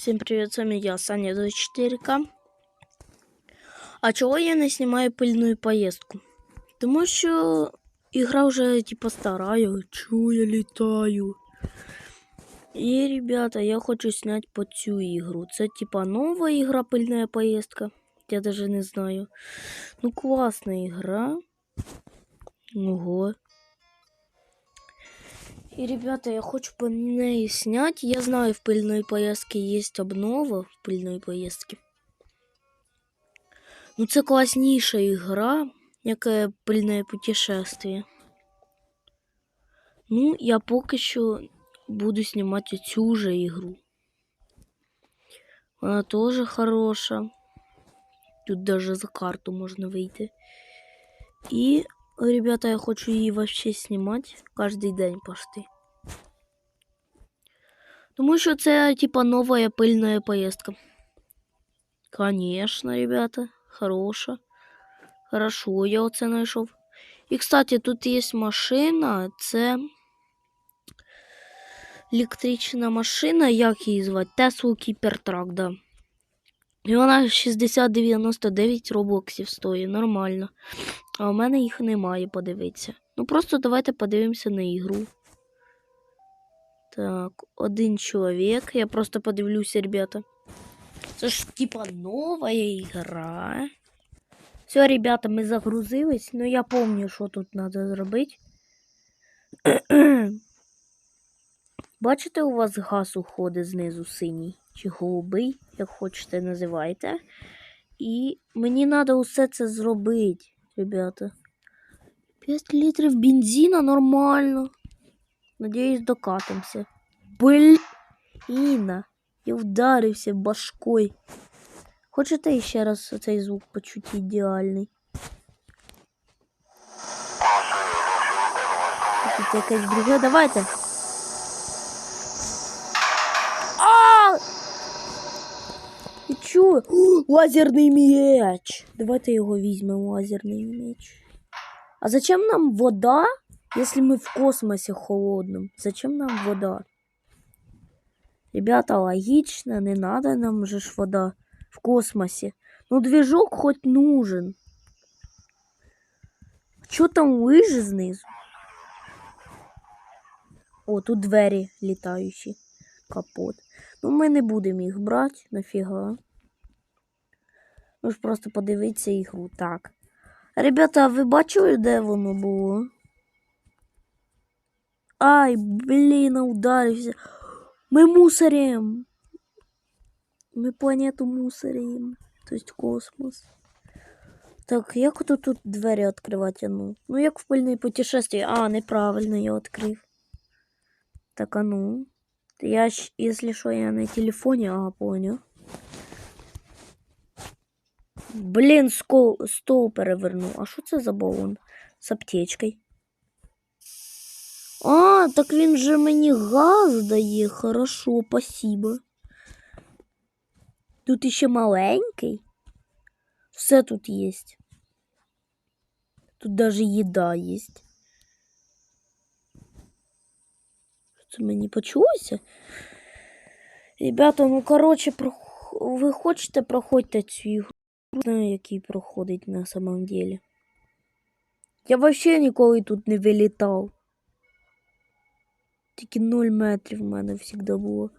Всем привет, с вами я, Саня 24К. А чего я не снимаю пыльную поездку? Тому що ігра вже типа старая, чого я літаю. І, ребята, я хочу снять по цю ігру. Це типа нова ігра пыльная поездка. Я даже не знаю. Ну, класна ігра. Ого. И, ребята, я хочу по ней снять. Я знаю, в пыльной поездке есть обнова в пыльной поездке. Ну, це класніша ігра, яке пильне путешествие. Ну, я поки що буду знімати цю же ігру. Вона теж хороша. Тут даже за карту можна вийти. І, ребята, я хочу її вообще знімати кожен день почти. Тому що це, типа, нова пильна поездка. Конечно, ребята, хороша. Хорошо, я оце знайшов. І, кстати, тут є машина, це електрична машина, як її звати? Tesla Кіпертрак, да. І вона 60-99 робоксів стоїть, нормально. А у мене їх немає, подивитися. Ну просто давайте подивимося на ігру. Так, один чоловік. Я просто подивлюся, ребята. Це ж типа нова ігра. Все, ребята, ми загрузились. Ну я помню, що тут треба зробити. Бачите, у вас газ уходить знизу синій чи голубий, як хочете називайте. І мені треба усе це зробити, ребята. 5 літрів бензина нормально. Надіюсь, докатимося. Блін, я вдарився башкою. Хочете ще раз цей звук почути ідеальний? Тут якесь друге, давайте. А! І чую? Лазерний меч. Давайте його візьмемо, лазерний меч. А зачем нам вода, если мы в космосе холодном? Зачем нам вода? Ребята, логично, не надо нам же вода в космосе. Ну, движок хоть нужен. Що там лижи знизу? О, тут двері літаючі. Капот. Ну, ми не будемо їх брати, нафіга. Ну ж просто подивитися ігру. Так. Ребята, а ви бачили, де воно було? Ай, блін, ударився. Ми мусорим. Ми планету мусорим. Тобто космос. Так, як ото тут двері відкривати? Ну, ну як в пильне путешествие. А, неправильно я відкрив. Так, а ну. Я, если что, я на телефоне, ага, понял. Скол, стол перевернув. А що це за балон? З аптечкою. А, так він же мені газ дає. Хорошо, спасибо. Тут іще маленький. Все тут є. Тут даже їда є. Це мені почулося? Ребята, ну прох... ви хочете проходьте цю ігру? Не знаю, який проходить на самом деле. Я вообще ніколи тут не вилітав. Тільки 0 метрів в мене завжди було.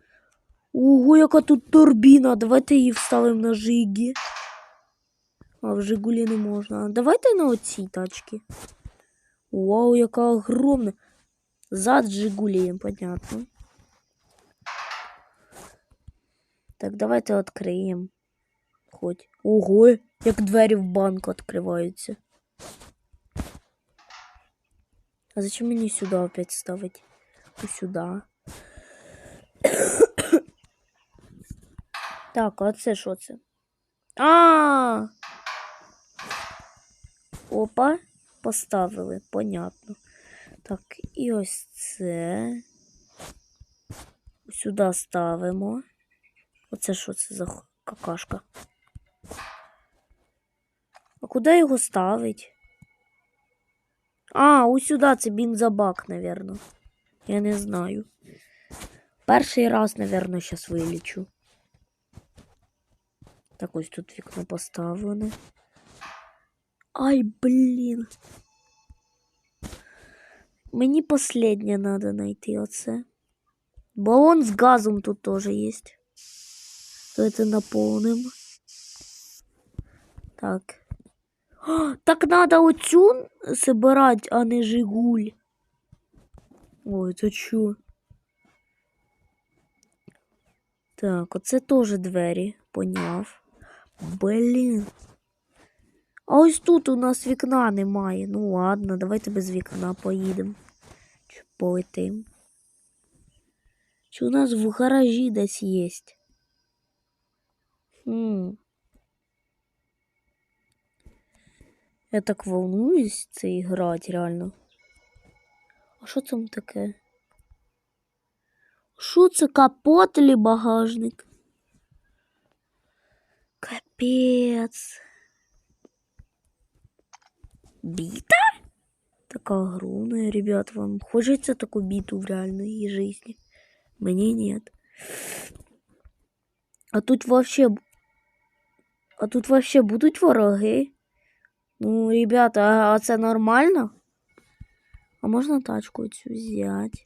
Ого, яка тут турбіна. Давайте її вставимо на жигі. А в Жигулі не можна. Давайте на оцій тачці. Вау, яка огромна. Зад Жигулеем, понятно. Так, давайте відкриємо. Хоть. Ого, як двері в банк відкриваються. А зачем мені сюди опять ставить? Ну, сюди. так, а це що це? А! Опа, поставили, понятно. Так, і ось це. Сюди ставимо. Оце що це за какашка? А куди його ставить? А, ось сюди це бензобак, напевно. Я не знаю. Перший раз, напевно, зараз вилічу. Так ось тут вікно поставлене. Ай, блін. Мені последнє надо знайти оце. Балон з газом тут теж є. Давайте наповним. Так. О, так надо оцю собирать, а не Жигуль. Ой, це чо? Так, оце теж двері, поняв. Блін. А ось тут у нас вікна немає. Ну ладно, давайте без вікна поїдемо. Чи полетим. Чи у нас в гаражі десь є? Хм. Я так волнуюсь це грати реально. А що там? Що це капот или багажник? Капець. Бита? Така огромная, ребят, вам хочется такую биту в реальной жизни? Мне нет. А тут вообще... А тут вообще будуть вороги? Ну, ребята, а це нормально? А можна тачку цю взяти?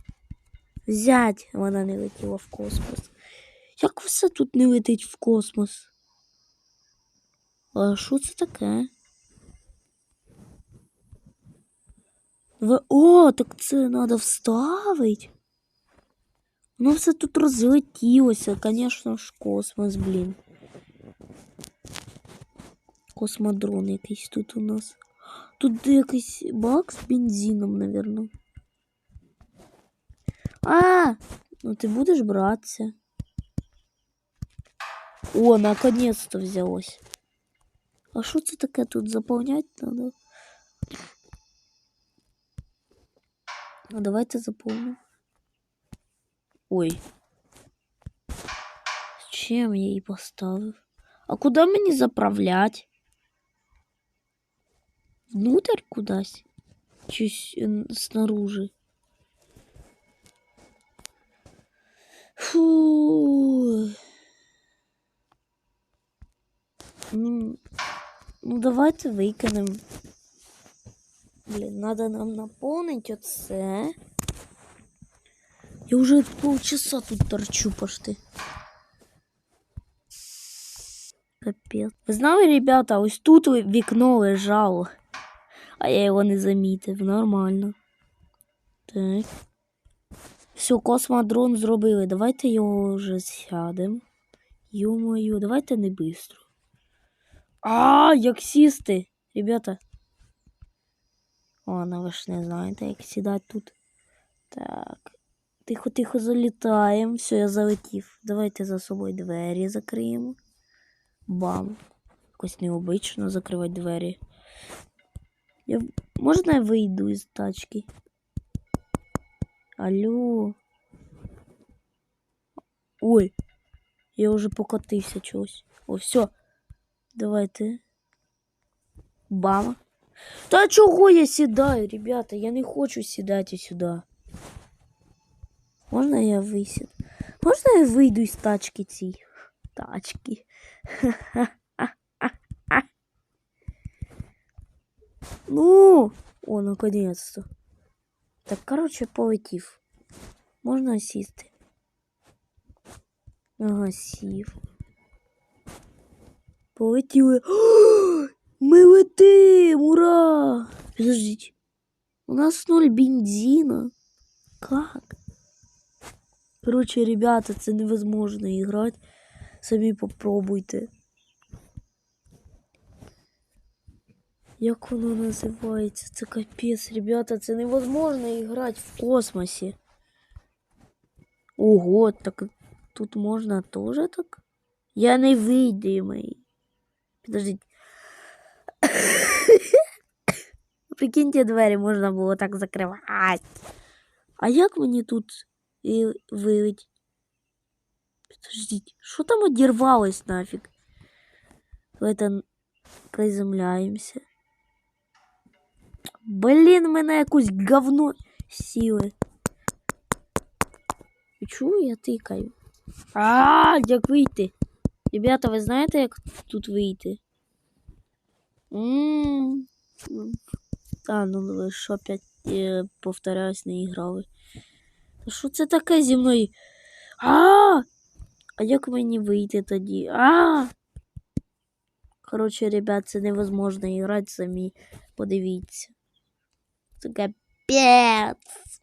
Взять! Вона не летіла в космос. Як все тут не летить в космос? А що це таке? Ви... О, так це треба вставити. Ну, все тут розлетілося, звісно ж, космос, блін. Космодрон якийсь тут у нас. Тут якийсь бак з бензином, напевно. А, ну ти будеш братися. О, наконец-то взялось. А що це таке тут заповнять надо? А давайте заповним. Ой. З чим я її поставив? А куди мені заправлять? Внутрь кудись? Чи снаружи? Фу. Ну, давайте викинемо. Блін, надо нам наповнити оце. Я вже полчаса тут торчу пошти. Капець. Ви знали, ребята, ось тут вікно лежало, а я його не замітив. Нормально. Так. Все, космодрон зробили. Давайте його вже сядемо. Йо-моє, давайте не бистро. А, як сісти, ребята. О, ну ви ж не знаєте, як сідати тут. Так. Тихо-тихо залітаємо. Все, я залетів. Давайте за собою двері закриємо. Бам. Якось необично закривати двері. Я... Можна я вийду із тачки? Алло. Ой. Я вже покотився чогось. О, все. Давайте. Бам. Та чого я сідаю, ребята? Я не хочу сідати сюди. Можна я висід? Можна я вийду із тачки цій? Тачки. Ну, о, наконец-то. Так, короче, полетів. Можна сісти. Ага, сів. Полетіли. О, Ми летим! Ура! Подождите. У нас ноль бензина. Как? Короче, ребята, це невозможно играть. Самі попробуйте. Як воно називається? Це капець, ребята, це невозможно играть в космосі. Ого, так тут можна теж так? Я невидимий. Подождіть. Прикиньте, двері можна було так закривати. А як мені тут і вилить? Подождіть, що там одірвалось нафіг? Давайте н- приземляємося. Блін, мене якусь говно. Ви чую, я тикаю. А, як вийти? Ребята, ви знаєте, як тут вийти? М, Та, ну ви що опять е, повторяюсь, не іграли. Та що це таке зі мною? А! А як мені вийти тоді? А! Коротше, ребят, це невозможно грати самі. Подивіться. Це капець.